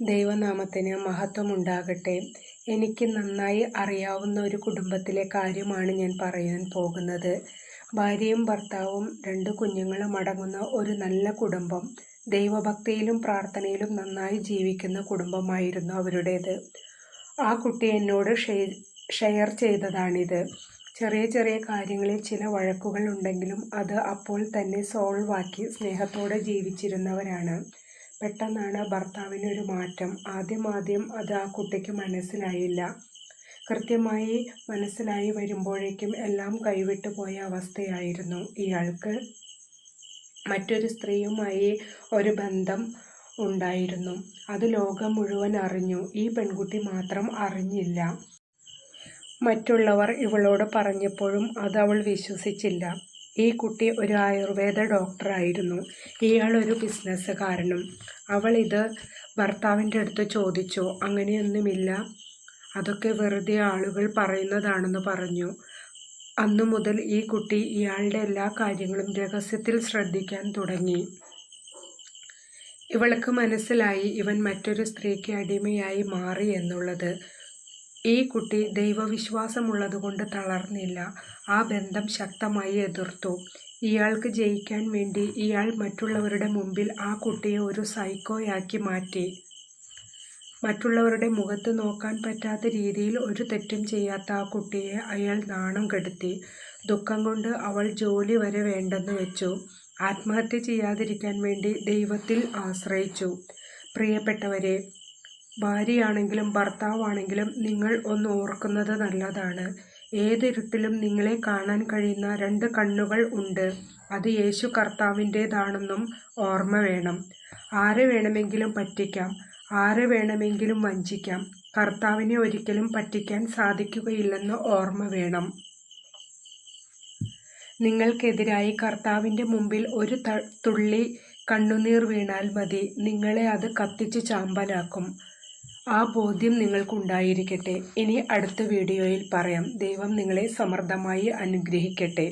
ദൈവനാമത്തിന് മഹത്വമുണ്ടാകട്ടെ. എനിക്ക് നന്നായി അറിയാവുന്ന ഒരു കുടുംബത്തിലെ കാര്യമാണ് ഞാൻ പറയാൻ പോകുന്നത്. ഭാര്യയും ഭർത്താവും രണ്ട് കുഞ്ഞുങ്ങളും അടങ്ങുന്ന ഒരു നല്ല കുടുംബം ദൈവഭക്തിയിലും പ്രാർത്ഥനയിലും നന്നായി ജീവിക്കുന്ന കുടുംബമായിരുന്നു അവരുടേത്. ആ കുട്ടി എന്നോട് ഷെയർ ചെയ്തതാണിത്. ചെറിയ ചെറിയ കാര്യങ്ങളിൽ ചില വഴക്കുകൾ ഉണ്ടെങ്കിലും അത് അപ്പോൾ തന്നെ സോൾവാക്കി സ്നേഹത്തോടെ ജീവിച്ചിരുന്നവരാണ്. പെട്ടെന്നാണ് ഭർത്താവിന് ഒരു മാറ്റം. ആദ്യം ആദ്യം അത് ആ കുട്ടിക്ക് മനസ്സിലായില്ല. കൃത്യമായി മനസ്സിലായി വരുമ്പോഴേക്കും എല്ലാം കൈവിട്ടു പോയ അവസ്ഥയായിരുന്നു. ഇയാൾക്ക് മറ്റൊരു സ്ത്രീയുമായി ഒരു ബന്ധം ഉണ്ടായിരുന്നു. അത് ലോകം മുഴുവൻ അറിഞ്ഞു. ഈ പെൺകുട്ടി മാത്രം അറിഞ്ഞില്ല. മറ്റുള്ളവർ ഇവളോട് പറഞ്ഞപ്പോഴും അത് അവൾ വിശ്വസിച്ചില്ല. ഈ കുട്ടി ഒരു ആയുർവേദ ഡോക്ടറായിരുന്നു. ഇയാൾ ഒരു ബിസിനസ്സുകാരനും. അവൾ ഇത് ഭർത്താവിന്റെ അടുത്ത് ചോദിച്ചു. അങ്ങനെയൊന്നുമില്ല. അതൊക്കെ വെറുതെ ആളുകൾ പറയുന്നതാണെന്ന് പറഞ്ഞു. അന്നു മുതൽ ഈ കുട്ടി ഇയാളുടെ എല്ലാ കാര്യങ്ങളും രഹസ്യത്തിൽ ശ്രദ്ധിക്കാൻ തുടങ്ങി. ഇവൾക്ക് മനസ്സിലായി ഇവൻ മറ്റൊരു സ്ത്രീക്ക് അടിമയായി മാറി എന്നുള്ളത്. ഈ കുട്ടി ദൈവവിശ്വാസമുള്ളതുകൊണ്ട് തളർന്നില്ല. ആ ബന്ധം ശക്തമായി എതിർത്തു. ഇയാൾക്ക് ജയിക്കാൻ വേണ്ടി ഇയാൾ മറ്റുള്ളവരുടെ മുമ്പിൽ ആ കുട്ടിയെ ഒരു സൈക്കോയാക്കി മാറ്റി. മറ്റുള്ളവരുടെ മുഖത്ത് നോക്കാൻ പറ്റാത്ത രീതിയിൽ ഒരു തെറ്റും ചെയ്യാത്ത ആ കുട്ടിയെ അയാൾ നാണം കെടുത്തി. ദുഃഖം കൊണ്ട് അവൾ ജോലി വരെ വേണ്ടെന്ന് വെച്ചു. ആത്മഹത്യ ചെയ്യാതിരിക്കാൻ വേണ്ടി ദൈവത്തിൽ ആശ്രയിച്ചു. പ്രിയപ്പെട്ടവരെ ഭാര്യയാണെങ്കിലും ഭർത്താവാണെങ്കിലും നിങ്ങൾ ഒന്ന് ഓർക്കുന്നത് നല്ലതാണ്. ഏതിരുട്ടിലും നിങ്ങളെ കാണാൻ കഴിയുന്ന രണ്ട് കണ്ണുകൾ ഉണ്ട്. അത് യേശു കർത്താവിന്റേതാണെന്നും ഓർമ്മ വേണം. ആരെ വേണമെങ്കിലും പറ്റിക്കാം. ആരെ വേണമെങ്കിലും വഞ്ചിക്കാം. കർത്താവിനെ ഒരിക്കലും പറ്റിക്കാൻ സാധിക്കുകയില്ലെന്ന് ഓർമ്മ വേണം. നിങ്ങൾക്കെതിരായി കർത്താവിന്റെ മുമ്പിൽ ഒരു തുള്ളി കണ്ണുനീർ വീണാൽ മതി. നിങ്ങളെ അത് കത്തിച്ച് ചാമ്പലാക്കും. ആ ബോധ്യം നിങ്ങൾക്കുണ്ടായിരിക്കട്ടെ. ഇനി അടുത്ത വീഡിയോയിൽ പറയാം. ദൈവം നിങ്ങളെ സമൃദ്ധമായി അനുഗ്രഹിക്കട്ടെ.